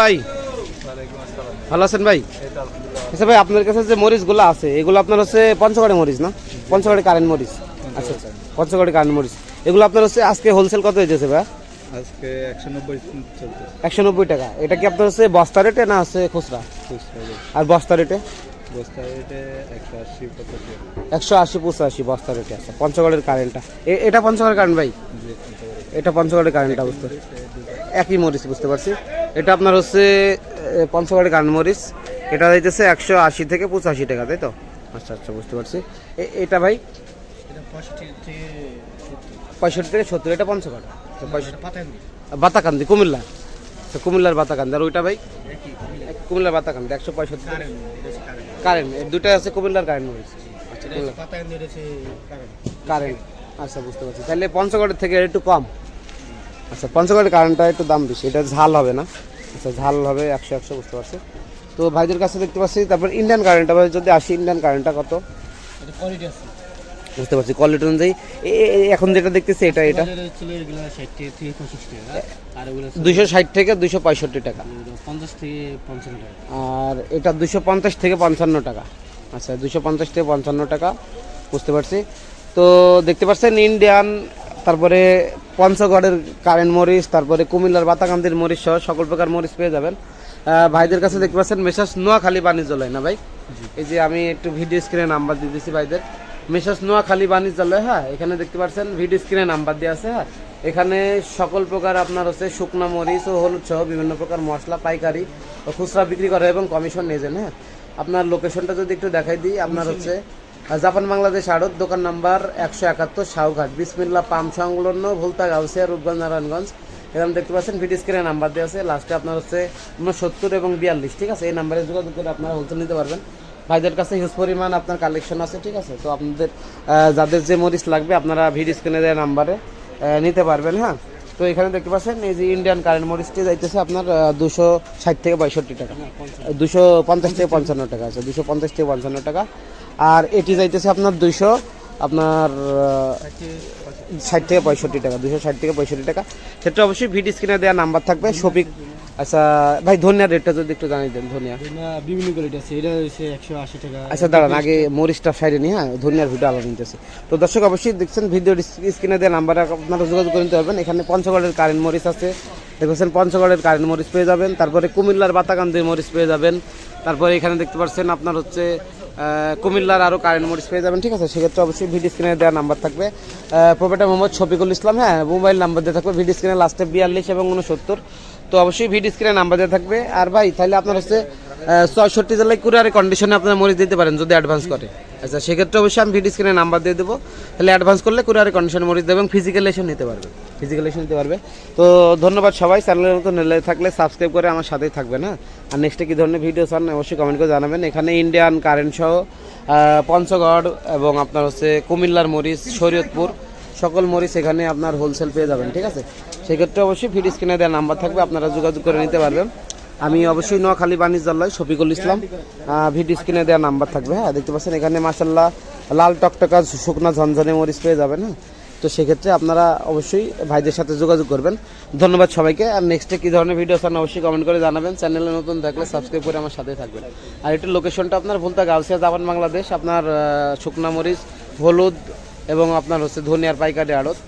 ভাই। ভালো আছেন ভাই? আচ্ছা ভাই আপনার কাছে যে মরিচগুলো আছে এগুলো আপনার হচ্ছে পঞ্চগড়ে মরিচ না? পঞ্চগড়ে কারেন্ট মরিচ। আচ্ছা আচ্ছা। পঞ্চগড়ে কারেন্ট মরিচ। এগুলো আপনার হচ্ছে আজকে হোলসেল কত হয়েছে ভাই? আজকে একশো নব্বই টাকা। এটা কি আপনার হচ্ছে বস্তা রেটে না হচ্ছে খুচরা? আর বস্তা রেটে? একশো আশি পঁচাশি। বস্তা রেটে আছে পঞ্চগড়ের কারেন্টটা। এটা পঞ্চগড়ের কারেন্ট ভাই? এটা পঞ্চগড়ের কারেন্টটা বুঝতে একই মরিচ বুঝতে পারছি। এটা আপনার হচ্ছে পঞ্চগড়ের কারেন্ট এটা দিতেছে একশো আশি থেকে পঁচাশি টাকা তাই তো? আচ্ছা আচ্ছা বুঝতে পারছি। এটা ভাই? পঁয়ষট্টি থেকে সত্তর। এটা পঞ্চগড়? আচ্ছা, বাতাকান্দি কুমিল্লা। আচ্ছা, কুমিল্লার বাতাকান্দি আর ওইটা ভাই? কুমিল্লার বাতাকান্দি একশো পঁয়ষট্টি। কারেন্ট এই দুটো আছে কুমিল্লার কারেন্ট মরিচ আচ্ছা কারেন্ট। আচ্ছা বুঝতে পারছি। তাহলে পঞ্চগড়ের থেকে একটু কম। আচ্ছা পঞ্চগড়ের কারেন্টটা একটু দাম বেশি। এটা ঝাল হবে না। আচ্ছা ঝাল হবে একশো একশো বুঝতে পারছি। তো ভাইদের কাছে দেখতে পাচ্ছি তারপর ইন্ডিয়ান কারেন্টটা ভাই যদি আসি ইন্ডিয়ান কারেন্টটা কত? বুঝতে পারছি কোয়ালিটি অনুযায়ী। এখন যেটা দেখতেছি এটা এটা। দুইশো ষাট থেকে দুইশো পঁয়ষট্টি টাকা। পঞ্চাশ থেকে পঞ্চান্ন টাকা। আর এটা দুশো পঞ্চাশ থেকে পঞ্চান্ন টাকা। আচ্ছা দুশো পঞ্চাশ থেকে পঞ্চান্ন টাকা বুঝতে পারছি। তো দেখতে পাচ্ছেন ইন্ডিয়ান তারপরে পঞ্চগড়ের কারেন্ট মরিচ তারপরে কুমিল্লার বাতাকান্দির মরিচ সহ সকল প্রকার মরিচ পেয়ে যাবেন। ভাইদের কাছে দেখতে পাচ্ছেন মেসাস নোয়াখালী বাণিজ্যালয় না ভাই? এই যে আমি একটু ভিডিও স্ক্রিনে নাম্বার দিয়ে দিচ্ছি ভাইদের। মেসাস নোয়াখালী বাণিজ্যালয় হ্যাঁ? এখানে দেখতে পাচ্ছেন ভিডিও স্ক্রিনে নাম্বার দেওয়া আছে হ্যাঁ? এখানে সকল প্রকার আপনার হচ্ছে শুকনা মরিচ ও হলুদ সহ বিভিন্ন প্রকার মশলা পাইকারি ও খুচরা বিক্রি করে এবং কমিশন নিয়ে যান হ্যাঁ? আপনার লোকেশনটা যদি একটু দেখাই দিই আপনার হচ্ছে জাপান বাংলাদেশ আড়ত, দোকান নাম্বার একশো একাত্তর শাহঘাট বিসমিল্লা পাম সংলগ্ন ভুলতা গাউসিয়া, রূপগঞ্জ, নারায়ণগঞ্জ। এরকম দেখতে পাচ্ছেন ভিডিও স্ক্রিনে নাম্বার দেওয়া আছে। লাস্টে আপনার হচ্ছে সত্তর এবং বিয়াল্লিশ, ঠিক আছে? এই নাম্বারে যোগাযোগ করে আপনারা হোলসেল নিতে পারবেন। ভাইদের কাছে হিউজ পরিমাণ আপনার কালেকশন আছে, ঠিক আছে? তো আপনাদের যাদের যে মরিচ লাগবে, আপনারা ভিডিও স্ক্রিনে দেওয়া নাম্বারে নিতে পারবেন হ্যাঁ? তো এখানে দেখতে পাচ্ছেন, এই যে ইন্ডিয়ান কারেন্ট মরিচটি যাইতেছে আপনার দুশো ষাট থেকে পঁয়ষট্টি টাকা। দুশো পঞ্চাশ থেকে পঞ্চান্ন টাকা আছে, দুশো পঞ্চাশ থেকে পঞ্চান্ন টাকা। আর এটি যাইতেছে আপনার দুশো, আপনার ষাট থেকে পঁয়ষট্টি টাকা, দুশো ষাট থেকে পঁয়ষট্টি টাকা। সেটা অবশ্যই ভিডি স্ক্রিনে দেওয়া নাম্বার থাকবে শফিক আচ্ছা ভাই ধনিয়ার রেটটা যদি একটু জানিয়ে দেন ধনিয়া। বিভিন্ন কোয়ালিটি আছে এটা হচ্ছে একশো আশি টাকা। আচ্ছা দাঁড়ান আগে মরিচটা সাইডে নিয়ে হ্যাঁ ধনিয়ার ভিডিও আলাদা নিতেছি। তো দর্শক অবশ্যই দেখছেন ভিডিও স্ক্রিনে দেওয়া নাম্বারে আপনারা যোগাযোগ করে নিতে পারবেন। এখানে পঞ্চগড়ের কারেন্ট মরিচ আছে। দেখছেন পঞ্চগড়ের কারেন্ট মরিচ পেয়ে যাবেন। তারপরে কুমিল্লার বাতাকান্দির মরিচ পেয়ে যাবেন। তারপরে এখানে দেখতে পাচ্ছেন আপনার হচ্ছে কুমিল্লার আরও কারেন্ট মরিচ পেয়ে যাবেন ঠিক আছে? সেক্ষেত্রে অবশ্যই ভিডিও স্ক্রিনে দেওয়া নাম্বার থাকবে। প্রোপেটার মোহাম্মদ শফিকুল ইসলাম হ্যাঁ মোবাইল নাম্বার দিয়ে থাকবে। ভিডিও স্ক্রিনে লাস্টে বিয়াল্লিশ এবং উনসত্তর তো অবশ্যই ভিডিও স্ক্রিনে নাম্বার দেওয়া থাকবে। আর ভাই, তাহলে আপনার হচ্ছে ছয়ষট্টি জেলায় কুরিয়ারে কন্ডিশনে আপনার মরিচ দিতে পারেন যদি অ্যাডভান্স করে। আচ্ছা সেক্ষেত্রে অবশ্যই আমি ভিডিও স্ক্রিনে নাম্বার দিয়ে দেবো। তাহলে অ্যাডভান্স করলে কুরিয়ারে কন্ডিশনে মরিচ দেবেন ফিজিক্যাল এসে নিতে পারবে। ফিজিক্যাল এসে নিতে পারবে। তো ধন্যবাদ সবাই। চ্যানেলের মতো নিলে থাকলে সাবস্ক্রাইব করে আমার সাথেই থাকবে না আর নেক্সটে কী ধরনের ভিডিও চান, অবশ্যই কমেন্ট করে জানাবেন। এখানে ইন্ডিয়ান কারেন্ট সহ পঞ্চগড় এবং আপনার হচ্ছে কুমিল্লার মরিচ, শরীয়তপুর, সকল মরিচ এখানে আপনার হোলসেল পেয়ে যাবেন, ঠিক আছে? সেক্ষেত্রে অবশ্যই ভিডিও স্ক্রিনে দেওয়া নাম্বার থাকবে, আপনারা যোগাযোগ করে নিতে পারবেন। আমি অবশ্যই নোয়াখালী বাণিজ্যালয় শফিকুল ইসলাম ভিডিও স্ক্রিনে দেওয়া নাম্বার থাকবে হ্যাঁ দেখতে পাচ্ছেন এখানে মাসাল্লাহ লাল টকটকা শুকনা ঝনঝনে মরিচ পেয়ে যাবেন হ্যাঁ। তো সেক্ষেত্রে আপনারা অবশ্যই ভাইদের সাথে যোগাযোগ করবেন। ধন্যবাদ সবাইকে, আর নেক্সটে কী ধরনের ভিডিও চান অবশ্যই কমেন্ট করে জানাবেন। চ্যানেলে নতুন থাকলে সাবস্ক্রাইব করে আমার সাথে থাকবেন। আর এটির লোকেশনটা আপনার ভুলতা গাউসিয়া, জাপান, বাংলাদেশ, আপনার শুকনা মরিচ, হলুদ, এবং আপনার হচ্ছে ধনিয়ার পাইকারি আড়ত।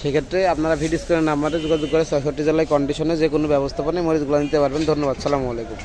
সেক্ষেত্রে আপনারা ভিডিও স্ক্রিনের নাম্বারে যোগাযোগ করে ছয়ষট্টি জেলায় কন্ডিশনে যে কোনো ব্যবস্থাপনায় মরিচগুলো নিতে পারবেন। ধন্যবাদ, সালামু আলাইকুম।